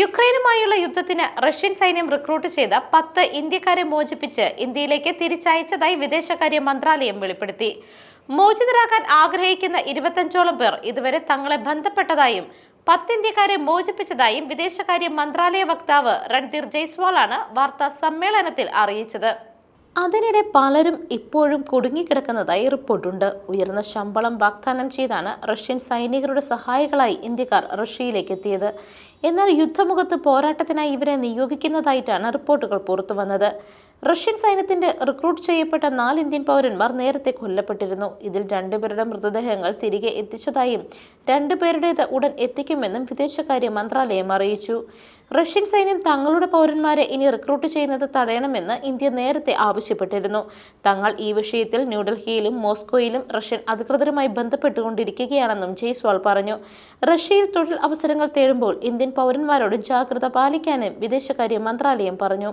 യുക്രൈനുമായുള്ള യുദ്ധത്തിന് റഷ്യൻ സൈന്യം റിക്രൂട്ട് ചെയ്ത പത്ത് ഇന്ത്യക്കാരെ മോചിപ്പിച്ച് ഇന്ത്യയിലേക്ക് തിരിച്ചയച്ചതായി വിദേശകാര്യ മന്ത്രാലയം വെളിപ്പെടുത്തി. മോചിതരാകാൻ ആഗ്രഹിക്കുന്ന ഇരുപത്തഞ്ചോളം പേർ ഇതുവരെ തങ്ങളെ ബന്ധപ്പെട്ടതായും പത്ത് ഇന്ത്യക്കാരെ മോചിപ്പിച്ചതായും വിദേശകാര്യ മന്ത്രാലയ വക്താവ് രൺധീർ ജയ്സ്വാളാണ് വാർത്താ സമ്മേളനത്തിൽ അറിയിച്ചത്. അതിനിടെ പലരും ഇപ്പോഴും കുടുങ്ങിക്കിടക്കുന്നതായി റിപ്പോർട്ടുണ്ട്. ഉയർന്ന ശമ്പളം വാഗ്ദാനം ചെയ്താണ് റഷ്യൻ സൈനികരുടെ സഹായികളായി ഇന്ത്യക്കാർ റഷ്യയിലേക്ക് എത്തിയത് എന്നാൽ യുദ്ധമുഖത്ത് പോരാട്ടത്തിനായി ഇവരെ നിയോഗിക്കുന്നതായിട്ടാണ് റിപ്പോർട്ടുകൾ പുറത്തുവന്നത്. റഷ്യൻ സൈന്യത്തിന്റെ റിക്രൂട്ട് ചെയ്യപ്പെട്ട നാല് ഇന്ത്യൻ പൗരന്മാർ നേരത്തെ കൊല്ലപ്പെട്ടിരുന്നു. ഇതിൽ രണ്ടുപേരുടെ മൃതദേഹങ്ങൾ തിരികെ എത്തിച്ചതായും രണ്ടുപേരുടേത് ഉടൻ എത്തിക്കുമെന്നും വിദേശകാര്യ മന്ത്രാലയം അറിയിച്ചു. റഷ്യൻ സൈന്യം തങ്ങളുടെ പൗരന്മാരെ ഇനി റിക്രൂട്ട് ചെയ്യുന്നത് തടയണമെന്ന് ഇന്ത്യ നേരത്തെ ആവശ്യപ്പെട്ടിരുന്നു. തങ്ങൾ ഈ വിഷയത്തിൽ ന്യൂഡൽഹിയിലും മോസ്കോയിലും റഷ്യൻ അധികൃതരുമായി ബന്ധപ്പെട്ടുകൊണ്ടിരിക്കുകയാണെന്നും ജയ്സ്വാൾ പറഞ്ഞു. റഷ്യയിൽ തൊഴിൽ അവസരങ്ങൾ തേടുമ്പോൾ ഇന്ത്യൻ പൗരന്മാരോട് ജാഗ്രത പാലിക്കാനും വിദേശകാര്യ മന്ത്രാലയം പറഞ്ഞു.